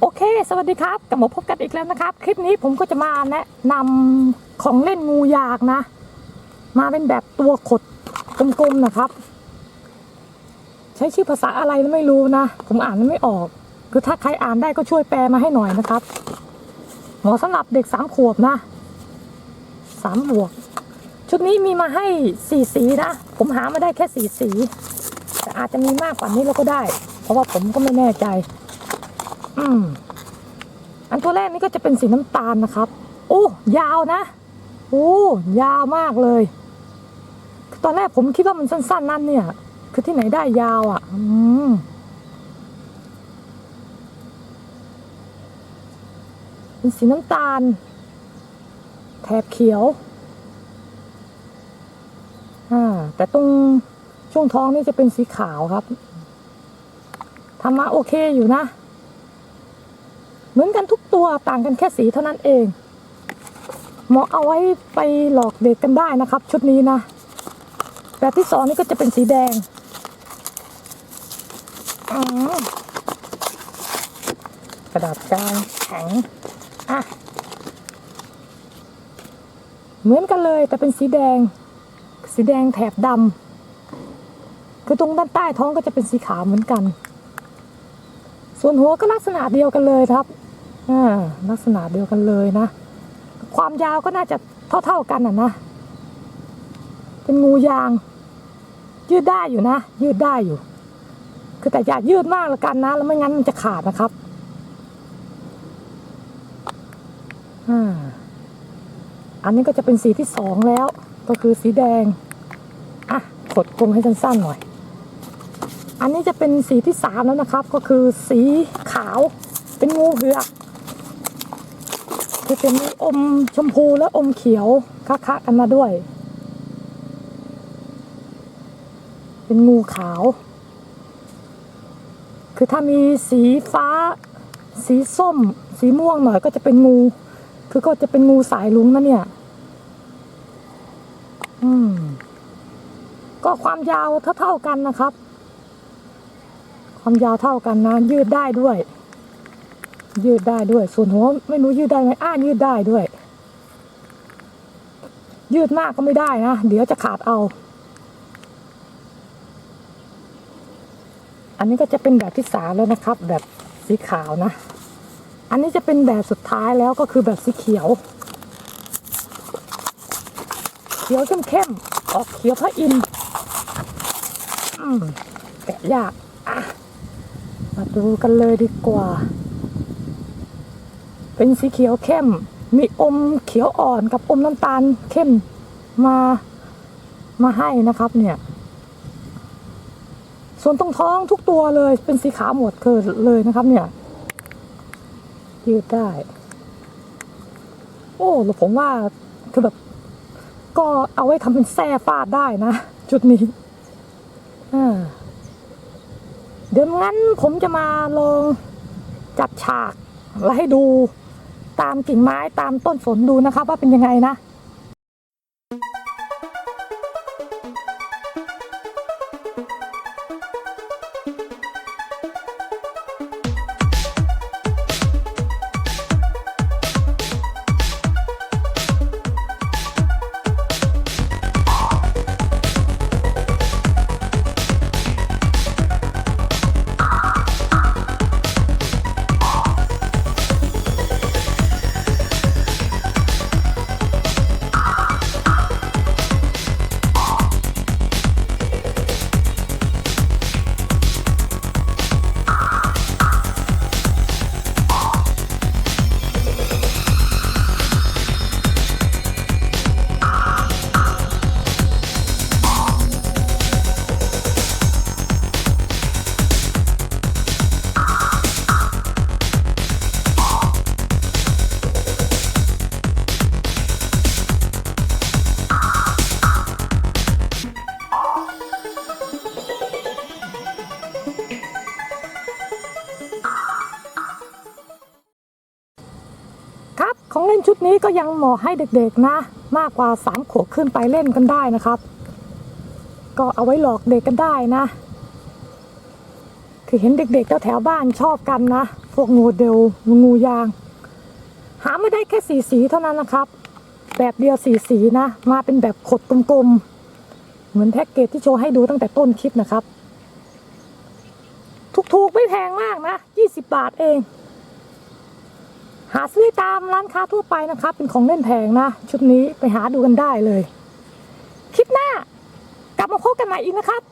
โอเค สวัสดีครับกลับมาพบกันอีกแล้วนะครับ คลิปนี้ผมก็จะมาแนะนำของเล่นงูยากนะ มาเป็นแบบตัวขดกลมๆนะครับ ใช้ชื่อภาษาอะไรไม่รู้นะ ผมอ่านไม่ออก คือถ้าใครอ่านได้ก็ช่วยแปลมาให้หน่อยนะครับเหมาะสำหรับเด็กสามขวบนะสามบวก ชุดนี้มีมาให้สี่สีนะ ผมหามาได้แค่สี่สี แต่อาจจะมีมากกว่านี้เราก็ได้ เพราะว่าผมก็ไม่แน่ใจ อืมอันตัวแรกนี่ก็จะเป็นสีน้ำตาลนะครับโอ้ยาวนะโอ้ยาวมากเลย ตอนแรกผมคิดว่ามันสั้น ๆ นั่นเนี่ย คือที่ไหนได้ยาวอะ่ะ อืมเป็นสีน้ำตาล แถบเขียวอ่าแต่ตรงช่วงท้องนี่จะเป็นสีขาวครับทำมาโอเคอยู่นะ เหมือนกันทุกตัวต่างกันแค่สีเท่านั้นเอง เหมาะเอาไว้ไปหลอกเด็กกันได้นะครับ ชุดนี้นะแบบที่สองนี่ก็จะเป็นสีแดงกระดาษกาวแข็งอะเหมือนกันเลยแต่เป็นสีแดง สีแดงแถบดำคือตรงด้านใต้ท้องก็จะเป็นสีขาวเหมือนกัน ส่วนหัวก็ลักษณะเดียวกันเลยครับ ลักษณะเดียวกันเลยนะ ความยาวก็น่าจะเท่า ๆกันอะนะ เป็นงูยาง ยืดได้อยู่นะ ยืดได้อยู่ คือแต่อย่ายืดมากละกันนะ แล้วไม่งั้นมันจะขาดนะครับอ่าอันนี้ก็จะเป็นสีที่สองแล้ว ก็คือสีแดง อะกดกลมให้สั้นๆหน่อย อันนี้จะเป็นสีที่สามแล้วนะครับ ก็คือสีขาว เป็นงูเหือก คือจะมีอมชมพูและอมเขียวคะๆกันมาด้วย เป็นงูขาว คือถ้ามีสีฟ้า สีส้ม สีม่วงหน่อยก็จะเป็นงู คือก็จะเป็นงูสายลุงนะเนี่ย อืม ก็ความยาวเท่าๆกันนะครับ ความยาวเท่ากันนะยืดได้ด้วย ยืดได้ด้วย ส่วนหัวไม่รู้ยืดได้ไหมอ้ายืดได้ด้วย ยืดมากก็ไม่ได้นะ เดี๋ยวจะขาดเอา อันนี้ก็จะเป็นแบบที่สามแล้วนะครับ แบบสีขาวนะ อันนี้จะเป็นแบบสุดท้ายแล้วก็คือแบบสีเขียว เขียวเข้มๆออกเขียวพระอินทร์อืมแกะยากอะมาดูกันเลยดีกว่า เป็นสีเขียวเข้ม มีอมเขียวอ่อนกับอมน้ำตาลเข้มมามาให้นะครับเนี่ย ส่วนตรงท้องทุกตัวเลยเป็นสีขาวหมดเกิดเลยนะครับ เนี่ย ยืดได้ โอ้ผมว่าคือแบบก็เอาไว้ทำเป็นแส้ฟาดได้นะ จุดนี้เดี๋ยวงั้นผมจะมาลองจัดฉากแล้วให้ดู ตามกิ่งไม้ตามต้นสนดูนะครับว่าเป็นยังไงนะ ครับ ของเล่นชุดนี้ก็ยังเหมาะให้เด็กๆนะ มากกว่าสามขวบขึ้นไปเล่นกันได้นะครับ ก็เอาไว้หลอกเด็กกันได้นะ คือเห็นเด็กๆแถวบ้านชอบกันนะ พวกงูเดลงูยาง หาไม่ได้แค่สีสีเท่านั้นนะครับ แบบเดียวสีสีนะ มาเป็นแบบขดกลมๆ เหมือนแพ็กเกจที่โชว์ให้ดูตั้งแต่ต้นคลิปนะครับ ถูกๆ ไม่แพงมากนะ 20 บาทเอง หาซื้อตามร้านค้าทั่วไปนะครับ เป็นของเล่นแพงนะ ชุดนี้ไปหาดูกันได้เลย คลิปหน้ากลับมาพบกันใหม่อีกนะครับ